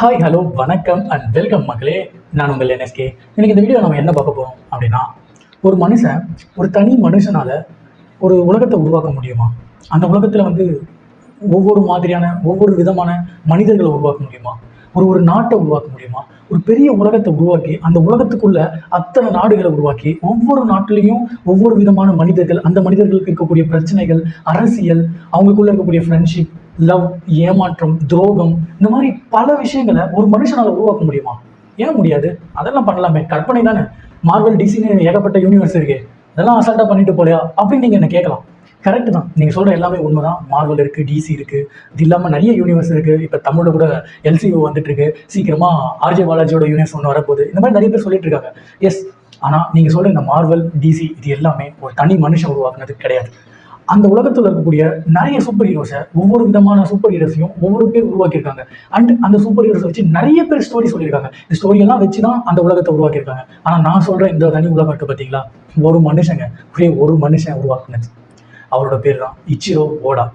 Hi hello வணக்கம் and welcome மக்களே. நான் உங்கள் என்எஸ்கே இன்னைக்கு இந்த வீடியோ நம்ம என்ன பார்க்க போகிறோம் அப்படின்னா ஒரு மனுஷன் ஒரு தனி மனுஷனால் ஒரு உலகத்தை உருவாக்க முடியுமா? அந்த உலகத்தில் வந்து ஒவ்வொரு மாதிரியான ஒவ்வொரு விதமான மனிதர்களை உருவாக்க முடியுமா? ஒரு ஒரு நாட்டை உருவாக்க முடியுமா? ஒரு பெரிய உலகத்தை உருவாக்கி அந்த உலகத்துக்குள்ள அத்தனை நாடுகளை உருவாக்கி ஒவ்வொரு நாட்டிலையும் ஒவ்வொரு விதமான மனிதர்கள் அந்த மனிதர்களுக்கு இருக்கக்கூடிய பிரச்சனைகள் அரசியல் அவங்களுக்குள்ள இருக்கக்கூடிய ஃப்ரெண்ட்ஷிப் லவ் ஏமாற்றம் துரோகம் இந்த மாதிரி பல விஷயங்களை ஒரு மனுஷனால் உருவாக்க முடியுமா? ஏன் முடியாது? அதெல்லாம் பண்ணலாமே. கற்பனை தானே. மார்வல் டிசின்னு ஏகப்பட்ட யூனிவர்ஸ் இருக்கு. அதெல்லாம் அசால்ட்டாக பண்ணிட்டு போலையா? அப்படின்னு நீங்கள் என்ன கேட்கலாம். கரெக்ட் தான். நீங்கள் சொல்கிற எல்லாமே உண்மை தான் மார்வல் இருக்குது டிசி இருக்குது இது இல்லாமல் நிறைய யூனிவர்ஸ் இருக்குது இப்போ தமிழில் கூட எல்சிஓ வந்துட்டு இருக்கு. சீக்கிரமாக ஆர்ஜே பாலாஜியோட யூனிவர்ஸ் ஒன்று வரப்போகுது. இந்த மாதிரி நிறைய பேர் சொல்லிட்டு இருக்காங்க. எஸ் ஆனால் நீங்கள் சொல்கிற இந்த மார்வல் டிசி இது எல்லாமே ஒரு தனி மனுஷன் உருவாக்குனது கிடையாது. அந்த உலகத்தில் இருக்கக்கூடிய நிறைய சூப்பர் ஹீரோஸை ஒவ்வொரு விதமான சூப்பர் ஹீரோஸையும் ஒவ்வொரு பேர் உருவாக்கியிருக்காங்க. அண்ட் அந்த சூப்பர் ஹீரோஸை வச்சு நிறைய பேர் ஸ்டோரி சொல்லியிருக்காங்க. இந்த ஸ்டோரியெல்லாம் வச்சு தான் அந்த உலகத்தை உருவாக்கியிருக்காங்க. ஆனால் நான் சொல்கிறேன் இந்த தனி உலகம் பார்த்தீங்களா? ஒரு மனுஷங்க ஒரே ஒரு மனுஷன் உருவாக்குனது. அவரோட பேர் தான் இச்சிரோ ஓடா.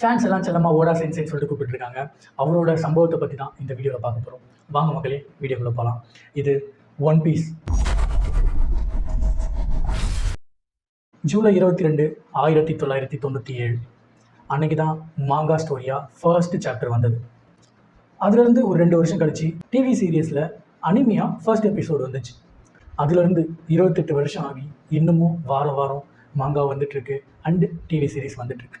ஃபேன்ஸ் எல்லாம் செல்லமாக ஓடா சென்சைன்னு சொல்லிட்டு கூப்பிட்டுருக்காங்க. அவரோட சம்பவத்தை பற்றி தான் இந்த வீடியோவில் பார்க்க போகிறோம் வாங்க மக்களே வீடியோக்குள்ளே போகலாம் இது ஒன் பீஸ் ஜூலை இருபத்தி ரெண்டு ஆயிரத்தி தொள்ளாயிரத்தி தொண்ணூற்றி ஏழு அன்னைக்கு தான் மாங்கா ஸ்டோரியாக ஃபர்ஸ்ட் சாப்டர் வந்தது. அதுலேருந்து ஒரு ரெண்டு வருஷம் கழிச்சு டிவி சீரியஸில் அனிமியா ஃபர்ஸ்ட் எபிசோடு வந்துச்சு. அதுலேருந்து இருபத்தெட்டு வருஷம் ஆகி இன்னமும் வாரம் வாரம் மாங்கா வந்துட்டுருக்கு அண்டு டிவி சீரீஸ் வந்துட்டுருக்கு.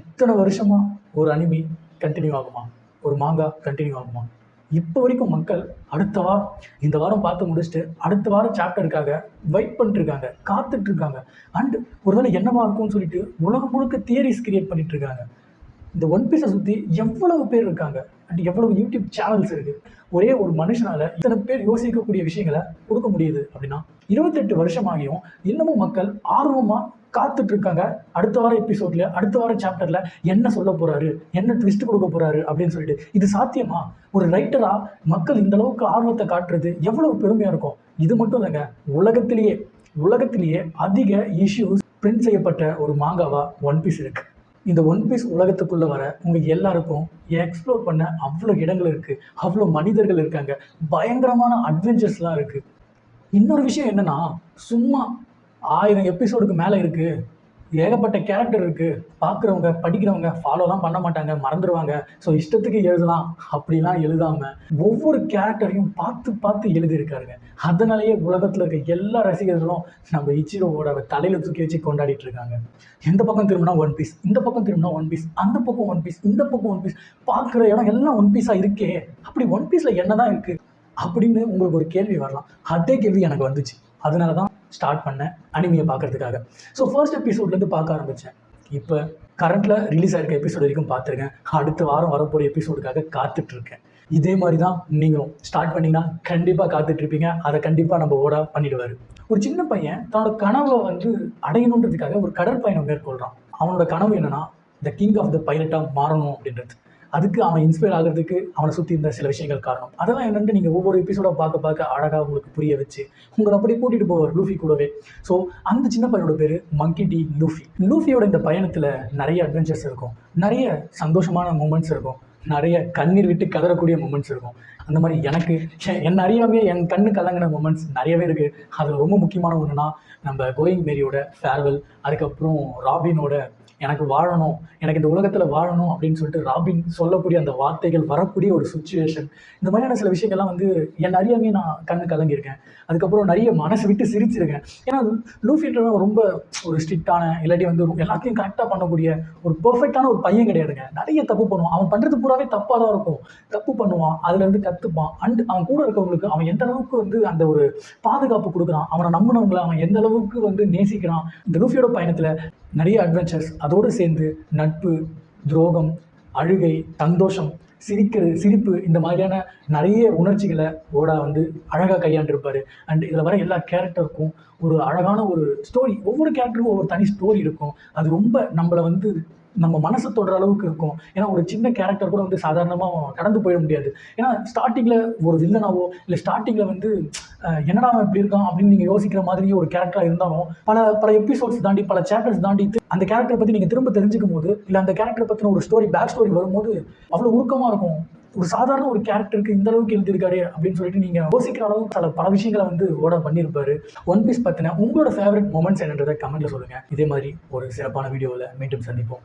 இத்தனை வருஷமாக ஒரு அனிமி கண்டினியூ ஆகுமா? ஒரு மாங்கா கண்டினியூ ஆகுமா? இப்போ வரைக்கும் மக்கள் அடுத்த வாரம் இந்த வாரம் பார்த்து முடிச்சுட்டு அடுத்த வாரம் சாப்டருக்காக வெயிட் பண்ணிட்டு இருக்காங்க காத்துட்டு இருக்காங்க அண்ட் ஒருவேளை என்னவா இருக்கும்னு சொல்லிட்டு உலகம் முழுக்க தியரிஸ் கிரியேட் பண்ணிட்டு இருக்காங்க இந்த ஒன் பீஸை சுற்றி எவ்வளவு பேர் இருக்காங்க? அண்ட் எவ்வளவு யூடியூப் சேனல்ஸ் இருக்கு? ஒரே ஒரு மனுஷனால இத்தனை பேர் யோசிக்கக்கூடிய விஷயங்களை கொடுக்க முடியுது அப்படின்னா இருபத்தெட்டு வருஷமாகியும் இன்னமும் மக்கள் ஆர்வமாக காத்துட்டு இருக்காங்க அடுத்த வார எபிசோட்ல அடுத்த வார சாப்டர்ல என்ன சொல்ல போறாரு? என்ன ட்விஸ்ட் கொடுக்க போறாரு? அப்படின்னு சொல்லிட்டு இது சாத்தியமா? ஒரு ரைட்டரா மக்கள் இந்த அளவுக்கு ஆர்வத்தை காட்டுறது எவ்வளவு பெருமையா இருக்கும்? இது மட்டும் இல்லைங்க. உலகத்திலேயே உலகத்திலேயே அதிக இஷ்யூஸ் பிரிண்ட் செய்யப்பட்ட ஒரு மாங்காவா ஒன் பீஸ் இருக்கு. இந்த ஒன் பீஸ் உலகத்துக்குள்ளே வர உங்கள் எல்லாருக்கும் எக்ஸ்ப்ளோர் பண்ண அவ்வளோ இடங்கள் இருக்குது அவ்வளோ மனிதர்கள் இருக்காங்க. பயங்கரமான அட்வென்ச்சர்ஸ்லாம் இருக்குது இன்னொரு விஷயம் என்னென்னா சும்மா ஆயிரம் எபிசோடுக்கு மேலே இருக்குது ஏகப்பட்ட கேரக்டர் இருக்குது பார்க்குறவங்க படிக்கிறவங்க ஃபாலோலாம் பண்ண மாட்டாங்க மறந்துடுவாங்க ஸோ இஷ்டத்துக்கு எழுதலாம். அப்படிலாம் எழுதாமல் ஒவ்வொரு கேரக்டரையும் பார்த்து பார்த்து எழுதியிருக்காருங்க. அதனாலேயே உலகத்தில் இருக்க எல்லா ரசிகர்களும் நம்ம இச்சிரோவோட தலையில் தூக்கி வச்சு கொண்டாடிட்டு இருக்காங்க. எந்த பக்கம் திரும்பினா ஒன் பீஸ் இந்த பக்கம் திரும்பினா ஒன் பீஸ் அந்த பக்கம் ஒன் பீஸ் இந்த பக்கம் ஒன் பீஸ் பார்க்குற இடம் எல்லாம் ஒன் பீஸாக இருக்கே. அப்படி ஒன் பீஸில் என்னதான் இருக்குது அப்படின்னு உங்களுக்கு ஒரு கேள்வி வரலாம். அதே கேள்வி எனக்கு வந்துச்சு. அதனால தான் ஸ்டார்ட் பண்ணேன் அனிமியை பார்க்கறதுக்காக. ஸோ ஃபர்ஸ்ட் எபிசோட்லேருந்து பார்க்க ஆரம்பித்தேன் இப்போ கரண்ட்டில் ரிலீஸ் ஆகிருக்க எபிசோட் வரைக்கும் பார்த்துருக்கேன். அடுத்த வாரம் வரப்போகிற எபிசோடுக்காக காத்துட்ருக்கேன். இதே மாதிரி தான் நீங்களும் ஸ்டார்ட் பண்ணிங்கன்னா கண்டிப்பாக காத்துட்ருப்பீங்க. அதை கண்டிப்பாக நம்ம ஓடா பண்ணிடுவார். ஒரு சின்ன பையன் தன்னோட கனவை வந்து அடையணுன்றதுக்காக ஒரு கடற்பயணம் மேற்கொள்கிறான் அவனோட கனவு என்னென்னா த கிங் ஆஃப் த பைலட்டாக மாறணும் அப்படின்றது. அதுக்கு அவன் இன்ஸ்பயர் ஆகிறதுக்கு அவனை சுற்றி இருந்த சில விஷயங்கள் காரணம். அதெல்லாம் என்னென்னு நீங்கள் ஒவ்வொரு எபிசோட பார்க்க பார்க்க அழகாக உங்களுக்கு புரிய வச்சு உங்களை அப்படியே கூட்டிகிட்டு போவார் லூஃபி கூடவே. ஸோ அந்த சின்ன பையனோட பேர் மங்கி டி லூஃபி லூஃபியோட இந்த பயணத்தில் நிறைய அட்வென்ச்சர்ஸ் இருக்கும். நிறைய சந்தோஷமான மூமெண்ட்ஸ் இருக்கும். நிறைய கண்ணீர் விட்டு கதறக்கூடிய மூமெண்ட்ஸ் இருக்கும். அந்த மாதிரி எனக்கு எ- என்ன அறியாமே என் கண்ணு கலங்கின மூமெண்ட்ஸ் நிறையவே இருக்குது அதில் ரொம்ப முக்கியமான ஒன்றுனா நம்ம கோயிங் மேரியோட ஃபேர்வெல் அதுக்கப்புறம் ராபினோட எனக்கு வாழணும் எனக்கு இந்த உலகத்தில் வாழணும் அப்படின்னு சொல்லிட்டு ராபின் சொல்லக்கூடிய அந்த வார்த்தைகள் வரக்கூடிய ஒரு சுச்சுவேஷன் இந்த மாதிரியான சில விஷயங்கள்லாம் வந்து என் அறியாமே நான் கண்ணு கலங்கியிருக்கேன். அதுக்கப்புறம் நிறைய மனசு விட்டு சிரிச்சிருக்கேன். ஏன்னா லூஃபின்றவன் ரொம்ப ஒரு ஸ்ட்ரிக்டான இல்லாட்டி வந்து எல்லாத்தையும் கரெக்டாக பண்ணக்கூடிய ஒரு பர்ஃபெக்டான ஒரு பையன் கிடையாதுங்க. நிறைய தப்பு பண்ணுவான். அவன் பண்ணுறது பூராவே தப்பாக தான் இருக்கும். தப்பு பண்ணுவான். அதுலேருந்து கற்றுப்பான் அண்ட் அவன் கூட இருக்கவங்களுக்கு அவன் எந்த அளவுக்கு வந்து அந்த ஒரு பாதுகாப்பு கொடுக்குறான் அவனை நம்பினவங்களை அவன் எந்த அளவுக்கு வந்து நேசிக்கிறான். இந்த லூஃபியோட பயணத்தில் நிறைய அட்வென்ச்சர்ஸ் அதோடு சேர்ந்து நட்பு துரோகம் அழுகை சந்தோஷம் சிரிக்கிறது சிரிப்பு இந்த மாதிரியான நிறைய உணர்ச்சிகளை ஓடா வந்து அழகாக கையாண்டிருப்பார். அண்ட் இதில் வர எல்லா கேரக்டருக்கும் ஒரு அழகான ஒரு ஸ்டோரி ஒவ்வொரு கேரக்டருக்கும் ஒவ்வொரு தனி ஸ்டோரி இருக்கும். அது ரொம்ப நம்மளை வந்து நம்ம மனசு தொடுற அளவுக்கு இருக்கும். ஏன்னா ஒரு சின்ன கேரக்டர் கூட வந்து சாதாரணமாக கடந்து போயிட முடியாது. ஏன்னா ஸ்டார்டிங்கில் ஒரு வில்லனாவோ இல்லை ஸ்டார்டிங்கில் வந்து என்னடா அவன் இப்படி இருக்கான் அப்படின்னு நீங்கள் யோசிக்கிற மாதிரி ஒரு கேரக்டராக இருந்தாலும் பல பல எபிசோட்ஸ் தாண்டி பல சாப்டர்ஸ் தாண்டி அந்த கேரக்டரை பற்றி நீங்கள் திரும்ப தெரிஞ்சுக்கும் போது இல்லை அந்த கேரக்டரை பற்றின ஒரு ஸ்டோரி பேக் ஸ்டோரி வரும்போது அவ்வளோ உருக்கமாக இருக்கும். ஒரு சாதாரண ஒரு கேரக்டருக்கு இந்த அளவுக்கு எழுதியிருக்காரு அப்படின்னு சொல்லிட்டு நீங்கள் யோசிக்கிற அளவுக்கு சில பல விஷயங்களை வந்து ஓட பண்ணியிருப்பாரு. ஒன் பீஸ் பற்றின உங்களோட ஃபேவரட் மூமெண்ட்ஸ் என்னன்றதை கமெண்ட்டில் சொல்லுங்கள் இதே மாதிரி ஒரு சிறப்பான வீடியோவில் மீண்டும் சந்திப்போம்.